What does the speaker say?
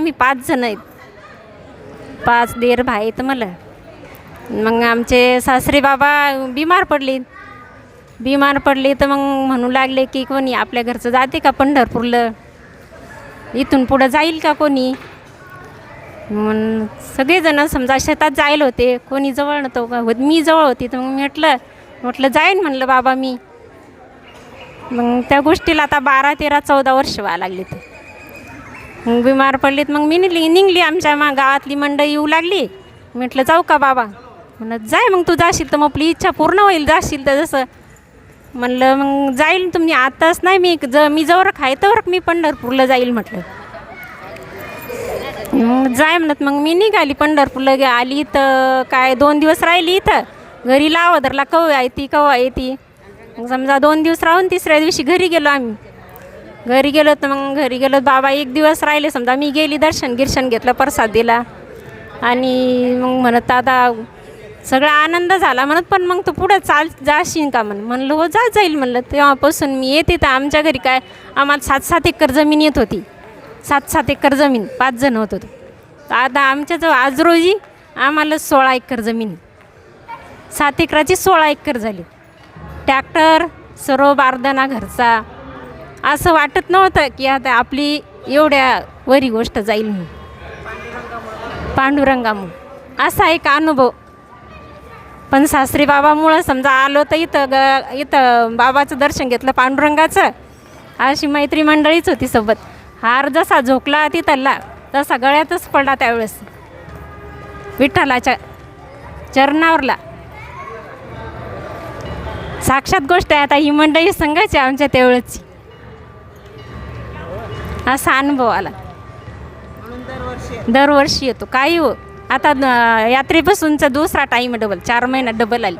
आम्ही पाच जण आहेत. पाच देर भाई आहेत मला. मग आमचे सासरे बाबा बिमार पडले. बिमार पडले तर मग म्हणू लागले की कोणी आपल्या घरचं जाते का पंढरपूरला? इथून पुढं जाईल का कोणी? मग सगळेजण समजा शेतात जायला होते. कोणी जवळ नव्हतं का? होत मी जवळ होती तर मग म्हटलं म्हटलं जाईन म्हणलं बाबा मी. मग त्या गोष्टीला आता बारा तेरा चौदा वर्ष व्हायला लागले ते मग बिमार पडलीत मग मी निघली निघली आमच्या मा गावातली मंडळी येऊ लागली. म्हटलं जाऊ का बाबा? म्हणत जाय मग तू जाशील तर मग आपली इच्छा पूर्ण होईल जाशील तर जसं. म्हणलं मग जाईल तुम्ही आताच नाही मी ज मी जवळ खाय तर मी पंढरपूरला जाईल म्हटलं. मग जाय म्हणत मग मी निघाली पंढरपूरला गे- आली तर काय दोन दिवस राहिली इथं. घरी लावा धरला आहे ती कव आहे मग समजा दोन दिवस राहून तिसऱ्या दिवशी घरी गेलो आम्ही. घरी गेलो तर मग घरी गेलो बाबा एक दिवस राहिले. समजा मी गेली दर्शन गिर्शन घेतलं प्रसाद दिला. आणि मग म्हणत आता सगळा आनंद झाला. म्हणत पण मग तू पुढं चाल जाशील का? म्हण म्हणलं हो जा जाईल. म्हणलं तेव्हापासून मी येते तर आमच्या घरी काय आम्हाला सात सात एकर जमीन येत होती. सात सात एकर जमीन पाच जण होत होतो. आता आमच्याजवळ आज रोजी आम्हाला सोळा एकर जमीन. सात एकराची सोळा एकर झाली. ट्रॅक्टर सर्व बारदाना घरचा असं वाटत नव्हतं की आता आपली एवढ्या वरी गोष्ट जाईल म्हणून. पांडुरंगामुळं असा एक अनुभव. पण सासरी बाबामुळं समजा आलो तर इथं ग इथं बाबाचं दर्शन घेतलं पांडुरंगाचं. अशी मैत्री मंडळीच होती सोबत. हार जसा झोकला तिथला तसा गळ्यातच पडला त्यावेळेस. विठ्ठलाच्या चरणावरला. साक्षात गोष्ट आहे आता ही मंडळी संघाची आमच्या त्यावेळेची असा अनुभव आला. दरवर्षी येतो. काही हो. आता यात्रेपासूनचा दुसरा टाईम डबल चार महिन्यात डबल आली.